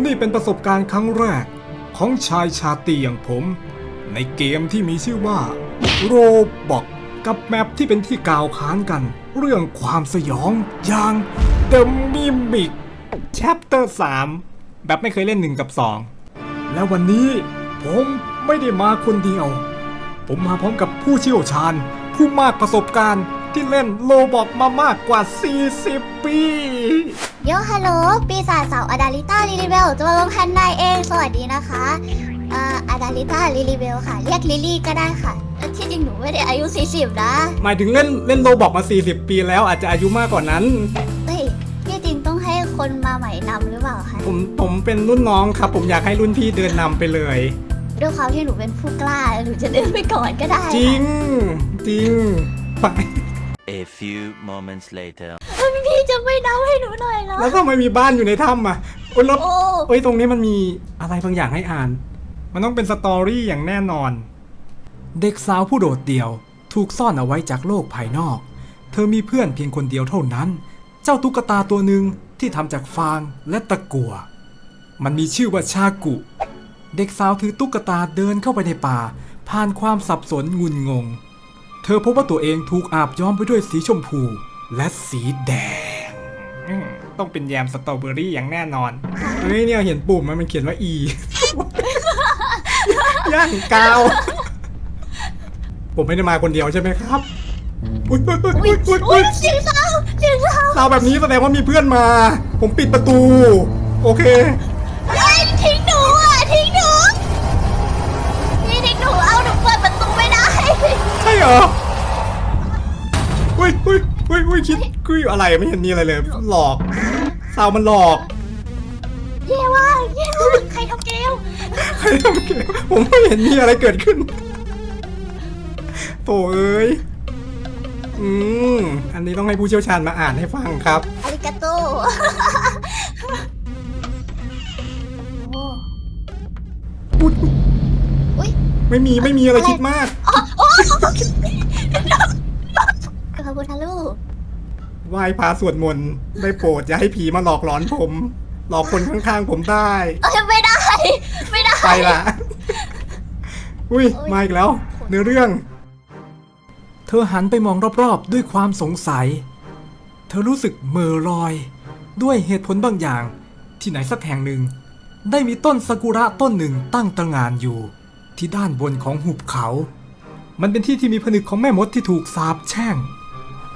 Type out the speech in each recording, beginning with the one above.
นี่เป็นประสบการณ์ครั้งแรกของชายชาตีอย่างผม ในเกมที่มีชื่อว่าโรบอกกับแมปที่เป็นที่กล่าวขานกัน เรื่องความสยองอย่าง The Mimic Chapter 3 แบบไม่เคยเล่น1กับ 2 และวันนี้ผมไม่ได้มาคนเดียว ผมมาพร้อมกับผู้เชี่ยวชาญ ผู้มากประสบการณ์ ที่เล่นโลบอกมามากกว่า 40 ปี โยฮัลโหล ปีศาจสาวอดาลิต้าลิลิเบลตัวลงแฮนนายเอง สวัสดีนะคะเอ่ออดาลิต้าลิลิเบลค่ะ เรียกลิลี่ก็ได้ค่ะเอ่อที่จริงหนูไม่ได้อายุ 40 นะ หมายถึงเล่นเล่นโลบอกมา 40 ปีแล้วอาจจะอายุมากกว่านั้น เฮ้ย ที่จริงต้องให้คนมาใหม่นำหรือเปล่าคะ ผมผมเป็นรุ่นน้องครับ ผมอยากให้รุ่นพี่เดินนำไปเลย ด้วยความที่หนูเป็นผู้กล้า หนูจะเดินไปก่อนก็ได้จริง จริง ไป A few moments later. ค่ะพี่จะไม่นำให้หนูหน่อยเหรอ แล้วทำไมมีบ้านอยู่ในถ้ำอะโอ้ยรถโอ้ เอ้ยตรงนี้มันมีอะไรบางอย่างให้อ่าน มันต้องเป็นสตอรี่อย่างแน่นอน เด็กสาวผู้โดดเดี่ยว ถูกซ่อนเอาไว้จากโลกภายนอก เธอมีเพื่อนเพียงคนเดียวเท่านั้น เจ้าตุ๊กตาตัวหนึ่งที่ทำจากฟางและตะกั่ว มันมีชื่อว่าชากุ เด็กสาวถือตุ๊กตาเดินเข้าไปในป่า ผ่านความสับสนงุนงง เธอพบว่าตัวเองถูกอาบย้อมไปด้วยสีชมพู และสีแดง ต้องเป็นแยมสตรอเบอรี่อย่างแน่นอนเฮ้ยเนี่ยเห็นปุ่มมันมันเขียนว่า E ย่างกาว ผมไม่ได้มาคนเดียวใช่ไหมครับ อุ้ยอุ้ยอุ้ยอุ้ยอุ้ยอุ้ยเสียงเศร้าเสียงเศร้าเราแบบนี้แสดงว่ามีเพื่อนมา ผมปิดประตู โอเค เหรออุ้ยอุ้ยอุ้ยอุ้ยคิดคุยอะไรไม่เห็นมีอะไรเลย หลอกสาวมันหลอกเย่ว่ากเย่ว่ากใครทำเกลใครทำเกมผมไม่เห็นมีอะไรเกิดขึ้นโถเอ้ยอืมอันนี้ต้องให้ผู้เชี่ยวชาญมาอ่านให้ฟังครับอาริกาโต ไม่มีไม่มีอะไรคิดมากขอบคุณทะลูกไหว้พระสวดมนต์ได้โปรดอย่าให้ผีมาหลอกหลอนผม หลอกคนข้างๆผมได้ เอ้ยไม่ได้ ไม่ได้ ไปละ อุ้ยมาอีกแล้ว เนื้อเรื่อง เธอหันไปมองรอบๆ ด้วยความสงสัย เธอรู้สึกเหม่อลอย ด้วยเหตุผลบางอย่าง ที่ไหนสักแห่งหนึ่ง ได้มีต้นซากุระต้นหนึ่งตั้งตระหงานอยู่ ที่ด้านบนของหุบเขา มันเป็นที่ที่มีผนึกของแม่มดที่ถูกสาปแช่ง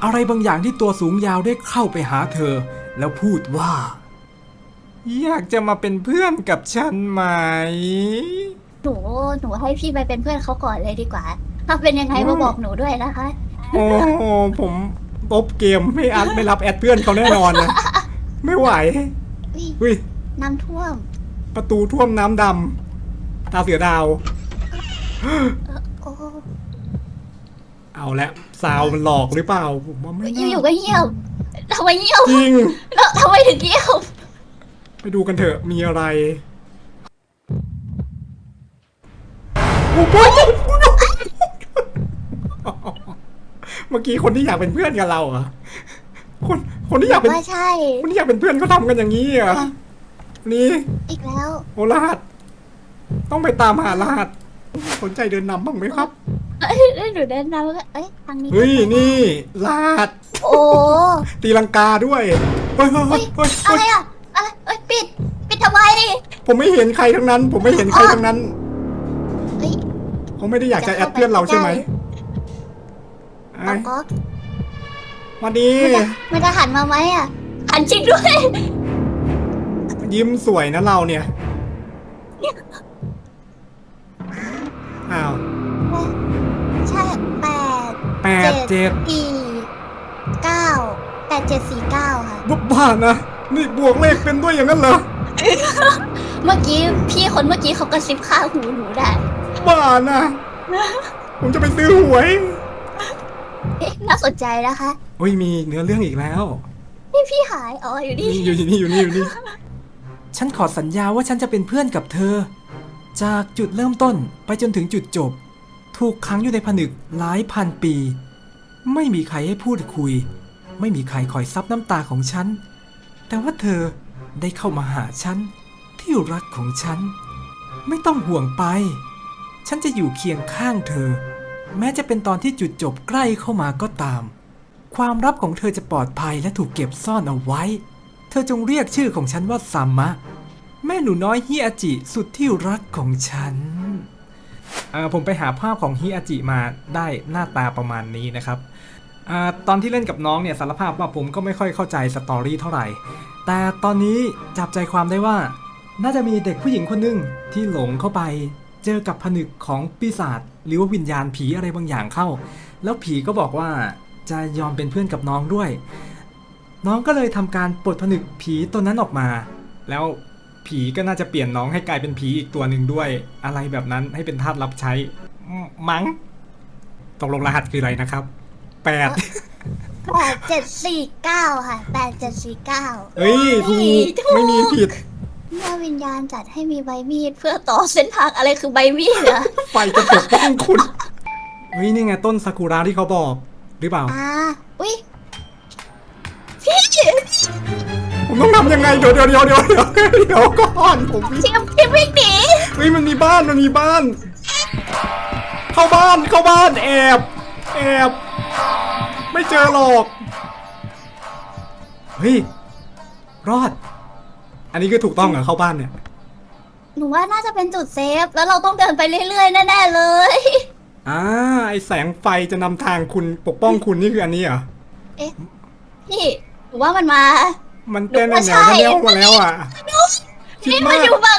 อะไรบางอย่างที่ตัวสูงยาวได้เข้าไปหาเธอ แล้วพูดว่า อยากจะมาเป็นเพื่อนกับฉันไหม หนูหนูให้พี่ไปเป็นเพื่อนเขาก่อนเลยดีกว่า ถ้าเป็นยังไงมาบอกหนูด้วยนะคะ โอ้โหผมลบเกมไม่อัดไม่รับแอดเพื่อนเขาแน่นอนนะ ไม่ไหวอุ้ยอุ้ยน้ำท่วม ประตูท่วมน้ำดำตาเสือดาวเออ โอ้เอาละซาวมันหลอกหรือเปล่าผมว่าไม่อยู่ๆก็เงียบทำไมเงียบจริง แล้วทำไมถึงเงียบไปดูกันเถอะมีอะไรโอ้โหเมื่อกี้คนที่อยากเป็นเพื่อนกับเราเหรอะคนคนที่อยากเป็นว่าใช่ คนที่อยากเป็นเพื่อนเขาทำกันอย่างนี้เหรอะนี่อีกแล้ว โอรหัสต้องไปตามหารหัส สนใจเดินนำบ้างไหมครับ เอ้ยเอ้ยหนูเดินนำแล้วก็เอ้ยทางนี้ เฮ้ยนี่รหัสโอ้ ตีลังกาด้วยเฮ้ยเฮ้ยเฮ้เฮ้ยยเฮ้ยอะไรอะ อะไรเอ้ยปิด ปิดทำไมผมไม่เห็นใครทั้งนั้น ผมไม่เห็นใครทั้งนั้นเฮ้ยเขาไม่ได้อยากจะแอดเพื่อนเราใช่ไหมไอ้เอาก๊อกวันนี้มันจะหันมาไหมอะ หันจริงด้วย ยิ้มสวยนะเราเนี่ยอ้าว ใช่แปด แปดเจ็ดสี่เก้าแปดเจ็ดสี่เก้าค่ะบ้านะ นี่บวกเลขเป็นด้วยอย่างนั้นเหรอ เมื่อกี้พี่คนเมื่อกี้เขากระซิบข้างหูหนูได้บ้านะ ผมจะไปซื้อหวยเอ๊ะน่าสนใจนะคะโอ้ยมีเนื้อเรื่องอีกแล้ว นี่พี่หายอ๋ออยู่นี่นี่อยู่นี่อยู่นี่อยู่นี่ฉันขอสัญญาว่าฉันจะเป็นเพื่อนกับเธอ จากจุดเริ่มต้นไปจนถึงจุดจบ ถูกขังอยู่ในผนึกหลายพันปี ไม่มีใครให้พูดคุย ไม่มีใครคอยซับน้ำตาของฉัน แต่ว่าเธอได้เข้ามาหาฉัน ที่รักของฉัน ไม่ต้องห่วงไป ฉันจะอยู่เคียงข้างเธอ แม้จะเป็นตอนที่จุดจบใกล้เข้ามาก็ตาม ความลับของเธอจะปลอดภัยและถูกเก็บซ่อนเอาไว้ เธอจงเรียกชื่อของฉันว่าซัมมะ แม่หนูน้อยฮิอาจิสุดที่รักของฉัน ผมไปหาภาพของฮิอาจิมาได้หน้าตาประมาณนี้นะครับอตอนที่เล่นกับน้องเนี่ยสารภาพว่าผมก็ไม่ค่อยเข้าใจสตอรี่เท่าไหร่ แต่ตอนนี้จับใจความได้ว่า น่าจะมีเด็กผู้หญิงคนหนึ่งที่หลงเข้าไป เจอกับผนึกของปีศาจหรือว่าวิญญาณผีอะไรบางอย่างเข้า แล้วผีก็บอกว่าจะยอมเป็นเพื่อนกับน้องด้วย น้องก็เลยทำการปลดผนึกผีตัวนั้นออกมา แล้ว ผีก็น่าจะเปลี่ยนน้องให้กลายเป็นผีอีกตัวหนึ่งด้วย อะไรแบบนั้นให้เป็นทาสรับใช้มมั้งตกลงรหัสคืออะไรนะครับแปดแปดเจ็ดสี่เก้าค่ะแปดเจ็ดสี่เก้าเอ้ยถูกถูกไม่มีผิดเมื่อวิญญาณจัดให้มีใบมีดเพื่อต่อเส้นทางอะไรคือใบมีดเหรอไฟจะปกป้องคุณเฮ้ยนี่ไงต้นซากุระที่เขาบอกหรือเปล่าอ่าอุ้ยพี่ ผมต้องทำยังไงเดี๋ยวเดี๋ยวเดี๋ยวเดี๋ยวเดี๋ยวเดี๋ยวก่อนผมทีมทีมวิ่งหนีเฮ้ยมันมีบ้านมันมีบ้าน เข้าบ้านเข้าบ้านแอบแอบไม่เจอหรอกเฮ้ยรอด อันนี้คือถูกต้องเหรอเข้าบ้านเนี่ย หนูว่าน่าจะเป็นจุดเซฟ แล้วเราต้องเดินไปเรื่อยๆแน่ๆเลยอ่าไอแสงไฟจะนำทางคุณปกป้องคุณนี่คืออันนี้เหรอพี่หนูว่ามันมา มันเต้นหนูว่าแนใช่วแนวมาแล้วอะคิดนี่มากมันอยู่บาง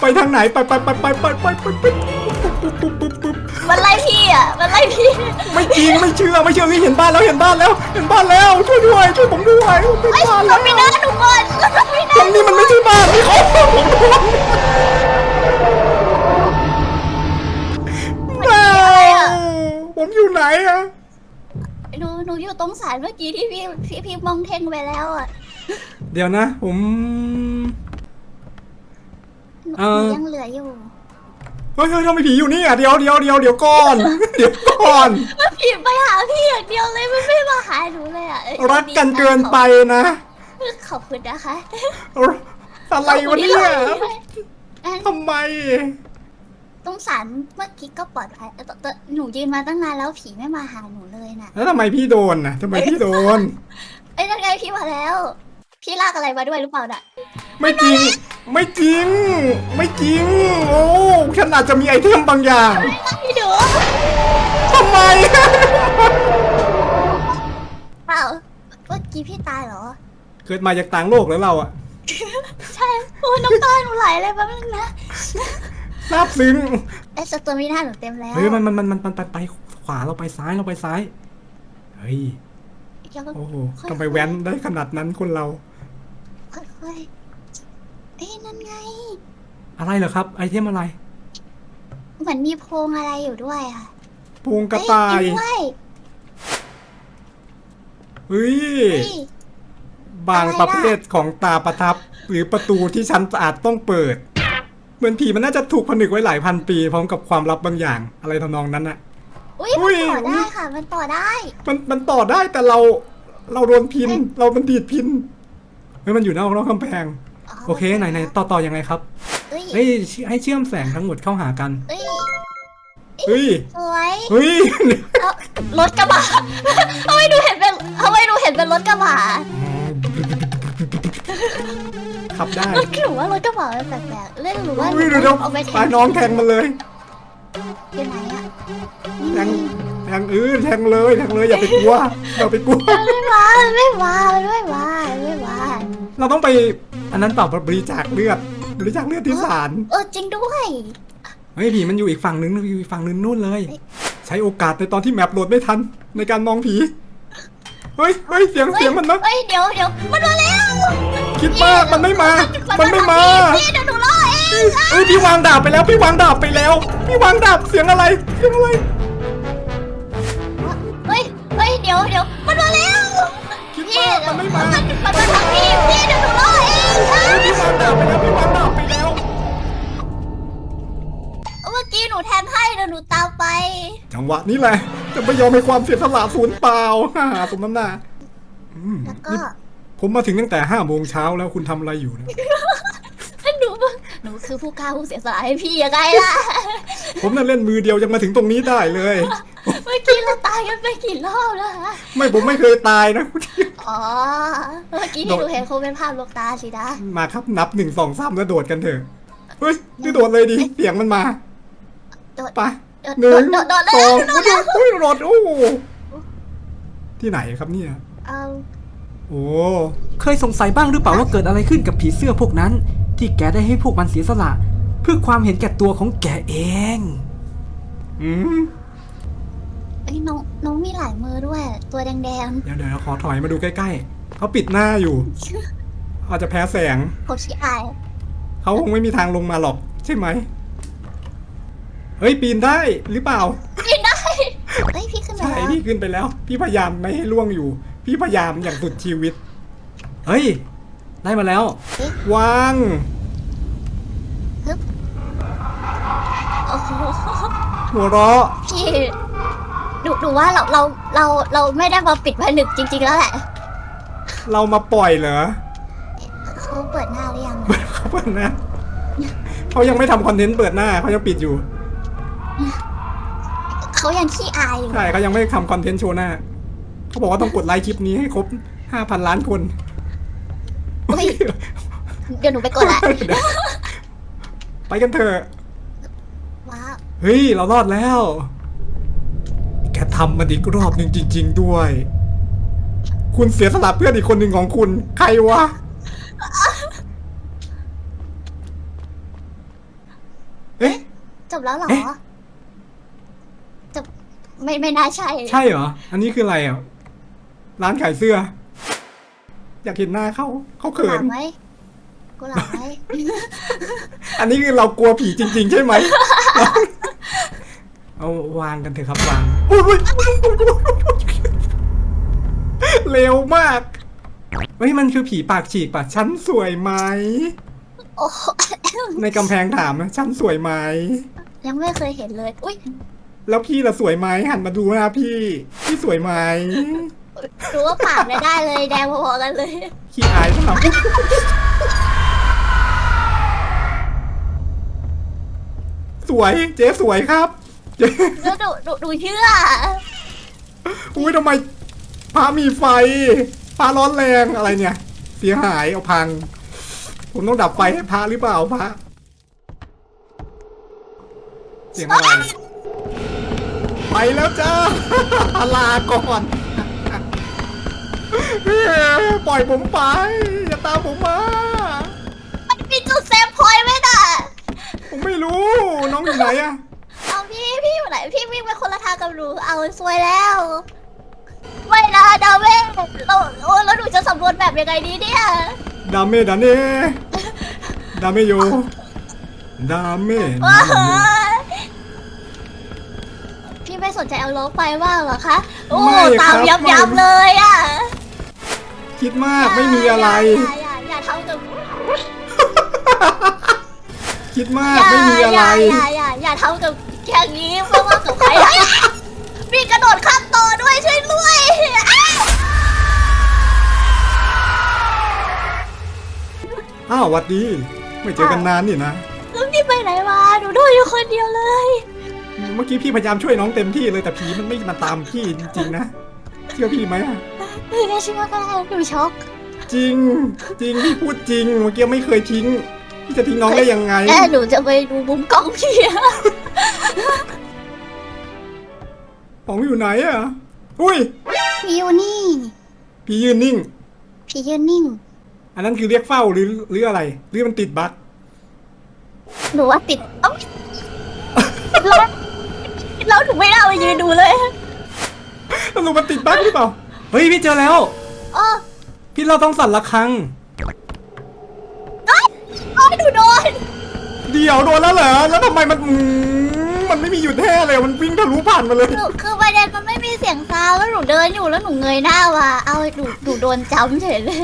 ไปทางไหนไปไปไปไปไปไปไปไปปุ๊บปุ๊บปุ๊บปุ๊บมันไล่พี่อะมันไล่พี่ไม่จริงไม่เชื่อไม่เชื่อนี่เห็นบ้านแล้วเห็นบ้านแล้ว เห็นบ้านแล้วช่วยด้วยช่วยผมด้วยผมเป็นไอ้ยบ้านเราแล้วไม่ได้หนูก่อนเราไม่ตได้รงนี้มันไม่ใช่บ้านนี่เขาผมโดนผมอยู่ไหนอะ หนูหนูอยู่ตรงสารเมื่อกี้ที่พี่พี่พี่มองเท่งไปแล้วอะเดี๋ยวนะ ผม หนูเอ่อ หนูยังเหลืออยู่ เฮ้ยเฮ้ยทำไมผีอยู่นี่อะเดี๋ยวเดี๋ยวเดี๋ยวเดี๋ยวก่อน เดี๋ยวก่อนพี่ไปหาพี่อย่างเดียวเลยมันไม่มาหาหนูเลยอะเอ้ยรักกันเกินไปนะขอบคุณนะคะอะไรวะเนี่ยเอ้ยทำไม ตรงสารเมื่อกี้ก็ปลอดภัยเอ้ยแต่แต่หนูยืนมาตั้งนานแล้วผีไม่มาหาหนูเลยน่ะ แล้วทำไมพี่โดนนะทำไมพี่โดน เอ้ยนั่นไงพี่มาแล้ว พี่ลากอะไรมาด้วยหรือเปล่าน่ะไม่จริง ไม่จริง ไม่จริง โอ้ฉันอาจจะมีไอเทมบางอย่างพี่ดูทำไม เปล่าเมื่อกี้พี่ตายเหรอ เกิดมาจากต่างโลกแล้วเราอะใช่โอ้ยน้ำตาหนูไหลเลยแป๊บนึงนะ ซาบซึ้งไอ้สตัวมีหน้าหนูเต็มแล้วเฮ้ยมันมันมันมันมันไปไปขวาเราไปซ้ายเราไปซ้ายเฮ้ยเดี๋ยวโอ้โหทำไมแว้นได้ขนาดนั้นคนเราค่อยๆเอ้ยนั่นไง อะไรเหรอครับ ไอเทมอะไร เหมือนมีโพรงอะไรอยู่ด้วยค่ะพวงกระต่ายเอ้จริงด้วยเฮ้ยเฮ้ยบางอะไรล่ะประเภทของตาประทับหรือประตูที่ฉันอาจต้องเปิด เหมือนผีมันน่าจะถูกผนึกไว้หลายพันปีพร้อมกับความลับบางอย่างอะไรทำนองนั้นอะ อุ้ยอุ้มันยต่อได้ค่ะ มันต่อได้ มันมันต่อได้แต่เราเราโดนพิน เรามันดีดพินเฮ้ยมันอยู่นอกนอกกำแพง โอเคไหนไหนต่อต่อยังไงครับเอ้ยเฮ้ยให้เชื่อมแสงทั้งหมดเข้าหากันเอ้ยเฮ้ยสวยเฮ้ย เอ้ารถกระบะ ทำไมดูเห็นเป็นทำไมดูเห็นเป็นรถกระบะ ขับได้รถหนูว่ารถกระบะมันแปลกๆเล่นหรือว่าอุ้ยเดี๋ยวเดี๋ยวเอาไปแทปลานน้องแทงมันเลยอยู่ไหนอะแทงแทงเออแทงเลยแทงเลยอย่าไปกลัวอย่าไปกลัว มันไม่มามันไม่มามันไม่มามันไม่มาเราต้องไปอันนั้นเปล่าบริจาคเลือดบริจาคเลือดที่ศาลเออจริงด้วยเฮ้ยผีมันอยู่อีกฝั่งนึงอยู่อีกฝั่งนึงนู่นเลย ใช้โอกาสในตอนที่แมปโหลดไม่ทันในการมองผี เฮ้ยเฮ้ยเสียงเฮ้ยเสียงมันนะเฮ้ยเดี๋ยวเดี๋ยวมันมาแล้วคิดมากมันไม่มา มันไม่มาพี่เดี๋ยวหนูรอเองเอ้ยพี่วางดาบไปแล้วพี่วางดาบไปแล้ว พี่วางดาบเสียงอะไรเสียงอะไรเฮ้ยเฮ้ยเดี๋ยวเดี๋ยวมันมาแล้วคิดพี่มากมันไม่มามันมันมาทางพี่พี่เดี๋ยวหนูรอเองเฮ้ยพี่วางดาบไปแล้วพี่วางดาบไปแล้วเมื่อกี้หนูแทงให้เดี๋ยวหนูตามไป จังหวะนี้แหละ จะไม่ยอมให้ความเสียสละสูญเปล่าฮ่าสมน้ำหน้าอืมแล้วก็นี่ผมมาถึงตั้งแต่ห้าโมงเช้าแล้วคุณทำอะไรอยู่เนี่ยหนูคือผู้กล้าผู้เสียสละให้พี่ยังไงล่ะ ผมน่ะเล่นมือเดียวยังมาถึงตรงนี้ได้เลย เมื่อกี้เราตายกันไปกี่รอบแล้วฮะ ไม่ผมไม่เคยตายนะ อ๋อ เมื่อกี้โดที่ดหนูเห็นคงเป็นภาพลวงตาสินะ มาครับนับหนึ่งสองสามแล้วโดดกันเถอะ เฮ้ยนี่โดดเลยดิเสียงมันมาโดด ไปโดด หนึ่งโดดโดดสเลอยโอ้ยโดดโอ้โหที่ไหนครับเนี่ย เอาโอ้เคยสงสัยบ้างหรือเปล่าว่าเกิดอะไรขึ้นกับผีเสื้อพวกนั้น ที่แกได้ให้พวกมันเสียสละ เพื่อความเห็นแก่ตัวของแกเอง อืมไอ้ยน้องน้องมีหลายมือด้วย ตัวแดงเดี๋ยวเดี๋ยวขอถอยมาดูใกล้ๆเขาปิดหน้าอยู่อาจจะแพ้แสง ผมชี้อาย เขาคงไม่มีทางลงมาหรอกใช่ไหม เฮ้ยปีนได้หรือเปล่ากินได้เฮ้ยพี่ขึ้นไปใช่แล้วพี่ขึ้นไปแล้ว พี่พยายามไม่ให้ล่วงอยู่ พี่พยายามอย่างสุดชีวิต เฮ้ย ได้มาแล้ว วางโอ้โหหัวเราะพี่ดูดูว่าเราเราเราเราไม่ได้มาปิดผนึกจริง ๆ แล้วแหละเรามาปล่อยเหรอเขาเปิดหน้าหรือยังเขาเปิดหน้าเขายังไม่ทำคอนเทนต์เปิดหน้าเขายังปิดอยู่ เขายังขี้อายอยู่ใช่เขายังไม่ทำคอนเทนต์โชว์หน้า เขาบอกว่าต้องกดไลค์คลิปนี้ให้ครบห้าพันล้านคน อุ๊ยเดี๋ยวหนูไปกดละเดี๋ยวไปกันเถอะ ว้าว เฮ้ย เรารอดแล้ว แกทำมันอีกรอบหนึ่งจริง ๆ ด้วย คุณเสียสละเพื่อนอีกคนหนึ่งของคุณ ใครวะ เอ๊ะ จบแล้วเหรอ เอ๊ะจบ ไม่ไม่น่าใช่ ใช่เหรอ อันนี้คืออะไรอะ ร้านขายเสื้อ อยากเห็นหน้าเขาเขากูเขิหลานบไหมกูหลาบไหมอันนี้คือเรากลัวผีจริง ๆ ใช่ไหม เอาวางกันเถอะครับวางอุ๊ยอุ๊ยเร็วมาก เฮ้ยมันคือผีปากฉีกปะฉันสวยไหม โอ้โหในกำแพงถามนะฉันสวยไหม ยังไม่เคยเห็นเลย อุ้ย แล้วพี่ละสวยไหมหันมาดูหน้าพี่ พี่สวยไหมดูว่าปากไม่ได้เลยแดงพอๆกันเลย ขี้อายเปล่าสวยเจ๊สวยครับเจ๊แล้วดูดูดูเชื่ออุ้ยทำไมพระมีไฟพระร้อนแรงอะไรเนี่ย เสียหายเอาพัง ผมต้องดับไฟให้พระหรือเปล่าพระเสียงอะไร ไปแล้วจ้า ลาก่อน ปล่อยผมไป อย่าตามผมมา มันมีจุดเซฟพอยต์ไหมน่ะผมไม่รู้ น้องอยู่ไหนอะเอาพี่พี่อยู่ไหนพี่วิ่งไปคนละทางกับหนูเอาซวยแล้วไม่นะดาเว่เราโอ้แล้วหนูจะสำรวจแบบยังไงดีเนี่ยดาเมดาเน่ดาเมโยดาเมว้าดาเมพี่ ไม่สนใจเอาล้อไปบ้างเหรอคะ โอ้ไม่ครับตามยับไม่ ยับเลยอะคิดมากไม่มีอะไร อย่าอย่าอย่าทำกับคิดมากอย่าไม่มีอะไร อย่าอย่าอย่าทำกับอย่างนี้เพราะว่ากับใครมีกระโดดข้ามต่อด้วยช่วยด้วยอ้าวอ้าวหวัดดี ไม่เจอกันนานนี่นะแล้วพี่ไปไหนมาหนูดูอยู่คนเดียวเลย เมื่อกี้พี่พยายามช่วยน้องเต็มที่เลยแต่ผีมันไม่มาตามพี่จริงๆนะ เชื่อพี่ไหมอะพี่ก็เชื่อก็ได้หนูช็อกจริง จริงพี่พูดจริงเมื่อกี้ไม่เคยทิ้งพี่จะทิ้งน้องได้ยังไงแม่หนูจะไปดูมุมกล้องพี่อะของอยู่ไหนอะอุ้ยพี่อยู่นี่ พี่ยืนนิ่ง พี่ยืนนิ่ง อันนั้นคือเรียกเฝ้าหรือหรืออะไร หรือมันติดบั๊กหนูว่าติดเอ้า แล้วแล้วหนูไม่ได้เอาไปยืนดูเลยสรุปมันติดบั๊กหรือเปล่า เฮ้ยพี่เจอแล้วอ๋อพี่เราต้องสั่นระฆังเอ้ยโอ้ยหนูโดนเดี๋ยวโดนแล้วเหรอ แล้วทำไมมันอืมมันไม่มีหยุดแท้เลย มันวิ่งทะลุผ่านมาเลย หนูคือประเด็นมันไม่มีเสียงซาวด์แล้วหนูเดินอยู่แล้วหนูเงยหน้ามาเอาหนูหนูโดนจำเฉยเลย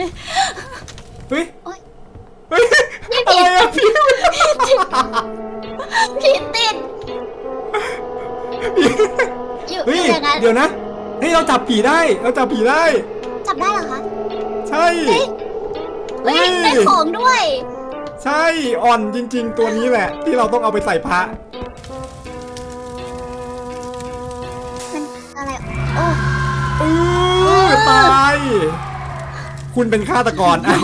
เฮ้ย โอ๊ย เฮ้ยพี่ ผิอะไรดอะพี่พี่ติด อยู่เฮ้ยอย่างนั้นเดี๋ยวนะเฮ้ยเราจับผีได้ เราจับผีได้ จับได้เหรอคะใช่ เฮ้ยเฮ้ยเฮ้ย ได้ของด้วย ใช่ใช่อ่อนจริง ๆ ตัวนี้แหละ ที่เราต้องเอาไปใส่พระมันอะไร โอ้ เออตายคุณเป็นฆาตกรอ้าว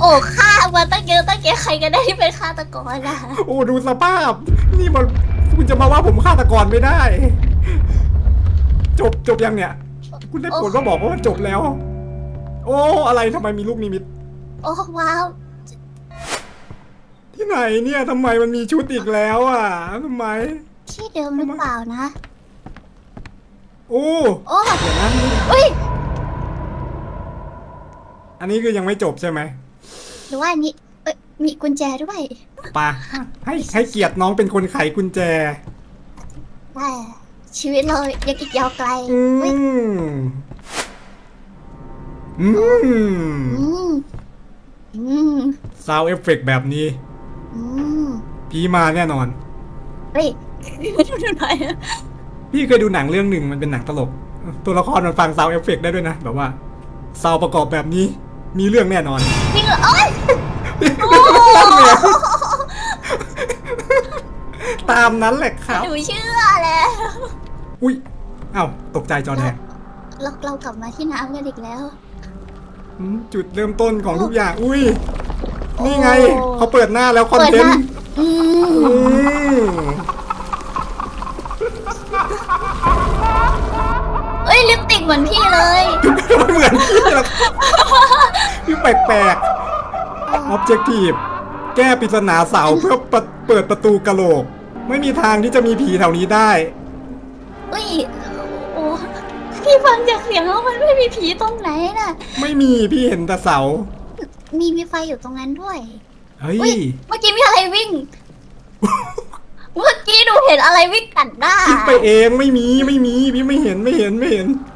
โอ้ฆ่ามาตั้งเยอะตั้งแยะใครกันได้ที่เป็นฆาตกรอะโอ้ดูสภาพ นี่มัน คุณจะมาว่าผมฆาตกรไม่ได้ จบจบยังเนี่ย คุณได้โปรดว่าบอกว่ามันจบแล้ว โอ้อะไรทำไมมีลูกนิมิต โอ้ว้าวที่ไหนเนี่ยทำไมมันมีชุดอีกแล้วอะทำไม ที่เดิมหรือเปล่านะ โอ้โอ้เดี๋ยวนะนี่เฮ้ยอันนี้คือยังไม่จบใช่ไหมหรือว่าอันนี้เอ้ยมีกุญแจด้วย ปะให้ให้เกียรติน้องเป็นคนไขกุญแจแต่ชีวิตเรายังอีกยาวไกลอืเฮ้ยม อืมอืมอืมซาวเอฟเฟกแบบนี้ อืมพี่มาแน่นอน เฮ้ยดูหน่อยอะพี่เคยดูหนังเรื่องหนึ่งมันเป็นหนังตลก ตัวละครมันฟังซาวเอฟเฟกได้ด้วยนะ แบบว่าซาวประกอบแบบนี้ มีเรื่องแน่นอน จริงเหรอโอ้ย ตามนั้นแหละครับ หนูเชื่อแล้วอุ้ยอ้าวตกใจจอแดงเราเรากลับมาที่น้ำกันอีกแล้ว อืมจุดเริ่มต้นของทุกอย่าง อุ้ย นี่ไงโอ้ เขาเปิดหน้าแล้วคอนเปิดเทหนน้าต์อืมอืมเอ้ยลิปสติกเหมือนพี่เลยไม่เหมือนพี่หรอกพี่แปลกๆ Objective แก้ปริศนาเสาเพื่อเปิดเปิดประตูกะโหลก ไม่มีทางที่จะมีผีแถวนี้ได้เอ้ยโอ้พี่ฟังจากเสียงแล้วมันไม่มีผีตรงไหนน่ะ ไม่มีพี่เห็นแต่เสา มีมีไฟอยู่ตรงนั้นด้วย เฮ้ยอุ้ยเมื่อกี้มีอะไรวิ่ง เมื่อกี้หนูเห็นอะไรวิ่งกัดหน้า คิดไปเองไม่มีไม่มีพี่ไม่เห็นไม่เห็นไม่เห็นเอ๊ะ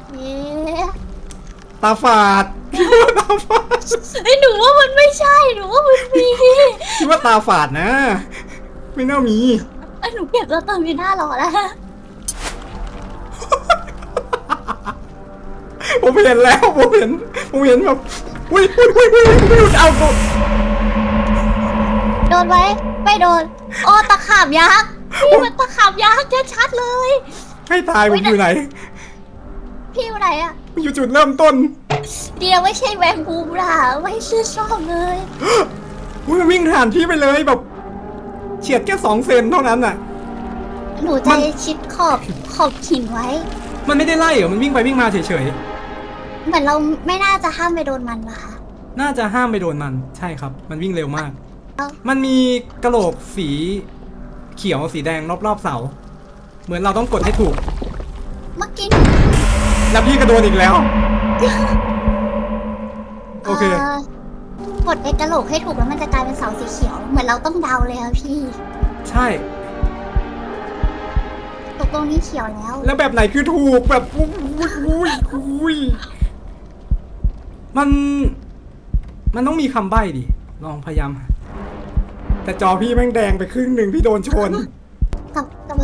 ตาฝาดพี่ว่าตาฝาดเฮ้ยหนูว่ามันไม่ใช่หนูว่ามันมีพี่ว่าตาฝาดนะ ไม่น่ามีเอ้ยหนูเก็บแล้วตอนมีหน้ารอแล้วผมเห็นแล้วผมเห็นผมเห็นแบบอุ้ยอุ้ยอุ้ยอุ้ยอุ้ยเอาตัวโดนไหมไม่โดนโอ้ตะขาบยักษ์พี่มันตะขาบยักษ์ชัดๆเลยให้ตายผมอยู่ไหน พี่อยู่ไหนอะ มันอยู่จุดเริ่มต้นเดียวไม่ใช่แวงบูมล่ะไม่ชื่อชอบเลยอุ้ยมันวิ่งผ่านพี่ไปเลยแบบ เฉียดแค่สองเซนเท่านั้นน่ะ หนูจะชิดขอบขอบหินไว้ มันไม่ได้ไล่เหรอ มันวิ่งไปวิ่งมาเฉยเหมือนเราไม่น่าจะห้ามไปโดนมันปะคะ ๆ น่าจะห้ามไปโดนมัน ใช่ครับ มันวิ่งเร็วมาก เอ้า มันมีกระโหลกสีเขียวสีแดงรอบๆเสา เหมือนเราต้องกดให้ถูก เมื่อกี้ แล้วพี่ก็โดนอีกแล้ว โอเค กดไอ้กระโหลกให้ถูกแล้วมันจะกลายเป็นเสาสีเขียว เหมือนเราต้องเดาเลยอะพี่ใช่ ตกตรงนี้เขียวแล้วแล้วแบบไหนคือถูกแบบอุ้ยอุ้ยอุ้ยมัน มันต้องมีคำใบ้ดิ ลองพยายามหาแต่จอพี่แม่งแดงไปครึ่งหนึ่งพี่โดนชนกับกับ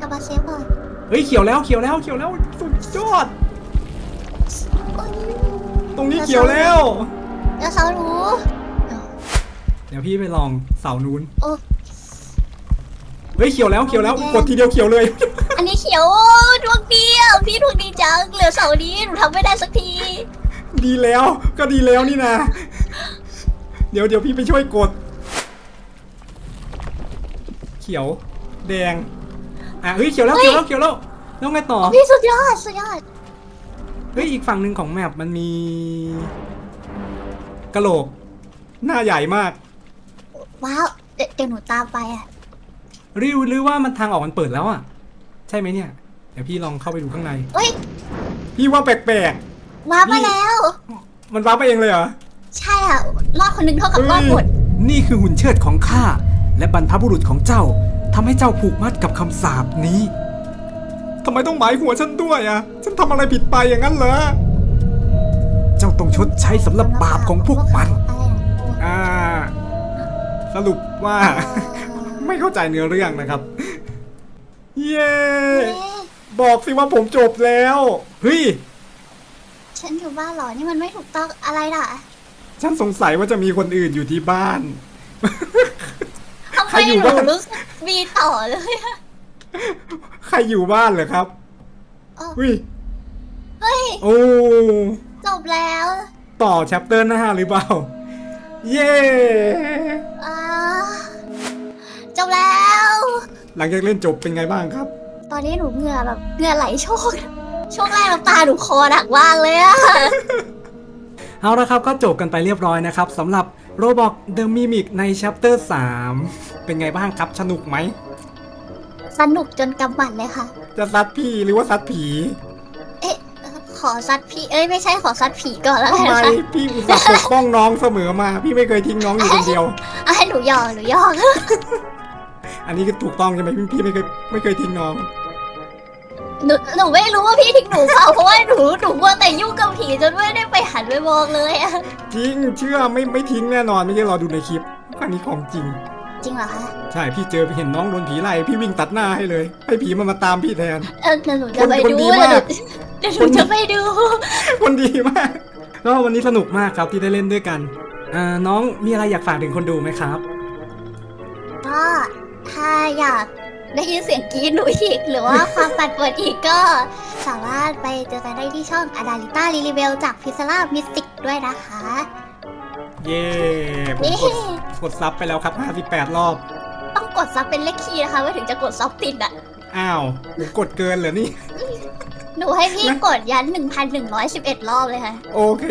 กับมาเซฟก่อน เฮ้ยเขียวแล้วเขียวแล้วเขียวแล้วสุด ยอดโอ๊ยตรงนี้เขียวแล้ว เดี๋ยวเขารู้เดี๋ยวพี่ไปลองเสานู้น โอ้เฮ้ยเขียวแล้วเขียวแล้วกดทีเดียวเขียวเลย อันนี้เขียวโอ้ดวงดีอะพี่ดวงดีจังเหลือเสานี้หนูทำไม่ได้สักที ดีแล้วก็ดีแล้วนี่นะ เดี๋ยวเดี๋ยวพี่ไปช่วยกด เขียว แดง อะเฮ้ยเขียวแล้วเฮ้ยเขียวแล้วเขียวแล้ว แล้วไงต่อ พี่สุดยอดสุดยอดเฮ้ย อีกฝั่งหนึ่งของแมปมันมีกะโหลก หน้าใหญ่มาก ว้าวเดี๋ยวเดี๋ยวหนูตามไปอะริวหรือว่ามันทางออกมันเปิดแล้วอะ ใช่ไหมเนี่ย เดี๋ยวพี่ลองเข้าไปดูข้างในเฮ้ยพี่ว่าแปลก ว้าร์ปมาแล้ว ๆ มันว้าไปเองเลยเหรอ ใช่อะรอดคนหนึ่งเท่ากับรอดหมดนี่คือหุ่นเชิดของข้า และบรรพบุรุษของเจ้าทำให้เจ้าผูกมัดกับคำสาปนี้ทำไมต้องหมายหัวฉันด้วยอะฉันทำอะไรผิดไปอย่างนั้นเหรอ เจ้าต้องชดใช้สำหรับบาปของพวกมัน อ่า สรุปว่า ไม่เข้าใจเนื้อเรื่องนะครับ เย้เอ๊ะบอกสิว่าผมจบแล้ว เฮ้ย ฉันอยู่บ้านเหรอ นี่มันไม่ถูกต้องอะไรล่ะ ฉันสงสัยว่าจะมีคนอื่นอยู่ที่บ้าน ทำใคไมรอยู่หนูบ้านรู้สึกมีต่อเลยอะ ใครอยู่บ้านเหรอครับอ้าวอุ้ยเฮ้ย โอ้ จบแล้วต่อแชปเตอร์หน้าหรือเปล่า เย้ อ่าจบแล้ว หลังจากเล่นจบเป็นไงบ้างครับ ตอนนี้หนูเหงื่อแบบเหงื่อไหลโชกช่วงแรกน้ำตาหนูคอหนักมากเลยอะเอาละครับก็จบกันไปเรียบร้อยนะครับสำหรับ Roblox The Mimic ใน Chapter 3 เป็นไงบ้างครับสนุกไหม สนุกจนกำหมัดเลยค่ะ จะซัดพี่หรือว่าซัดผีเอ๊ะขอซัดพี่เอ้ยไม่ใช่ขอซัดผีก่อนแล้วทำกันไมนะคะพี่อุตส่าห์ปกป้องน้องเสมอมา พี่ไม่เคยทิ้งน้องอยู่คนเดียว อะให้หนูหยอกหนูหยอกอันนี้ก็ถูกต้องใช่ไหมพี่พี่ไม่เคยไม่เคยทิ้งน้อง หนูหนูไม่รู้ว่าพี่ทิ้งหนูเปล่าเพราะว่าหนูหนูมัวแต่ยุ่งกับผีจนไม่ได้ไปหันไปมองเลยอะจริงเชื่อไม่ไม่ทิ้งแน่นอนไม่ใช่รอดูในคลิปอันนี้ของจริง จริงเหรอคะใช่พี่เจอเห็นน้องโดนผีไล่พี่วิ่งตัดหน้าให้เลยให้ผีมันมาตามพี่แทน เออเดี๋ยวหนูจะไปคนดูดีเดี๋ยวมากหนูเดี๋ยวหนูจะไปดู คนดีมากก็วันนี้สนุกมากครับที่ได้เล่นด้วยกันอ่าน้องมีอะไรอยากฝากถึงคนดูไหมครับ ก็ถ้าอยากได้ยินเสียงกรีดหนูอีก หรือว่าความปั่นป่วนอีกก็ สามารถไปเจอกันได้ที่ช่อง a d a l i t a l i l i b e l จากพิซซ่ามิสติกด้วยนะคะ เย้ผมกด กดซับไปแล้วครับ 58 รอบ ต้องกดซับเป็นเลขคีย์นะคะว่าถึงจะกดซับติดอะ อ้าวผมกดเกินเหรอนี่ หนูให้พี่กดยัน 1,111 รอบเลยค่ะ โอเค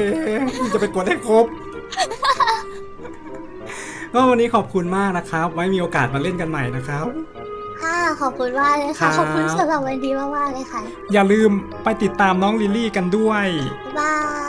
พี่จะไปกดให้ครบ ก็วันนี้ขอบคุณมากนะครับ ไว้มีโอกาสมาเล่นกันใหม่นะครับค่ะขอบคุณมากเลยครัค่ะบขอบคุณสำหรับวันนี้มากๆเลยค่ะ อย่าลืมไปติดตามน้องลิลลี่กันด้วย บ๊ายบาย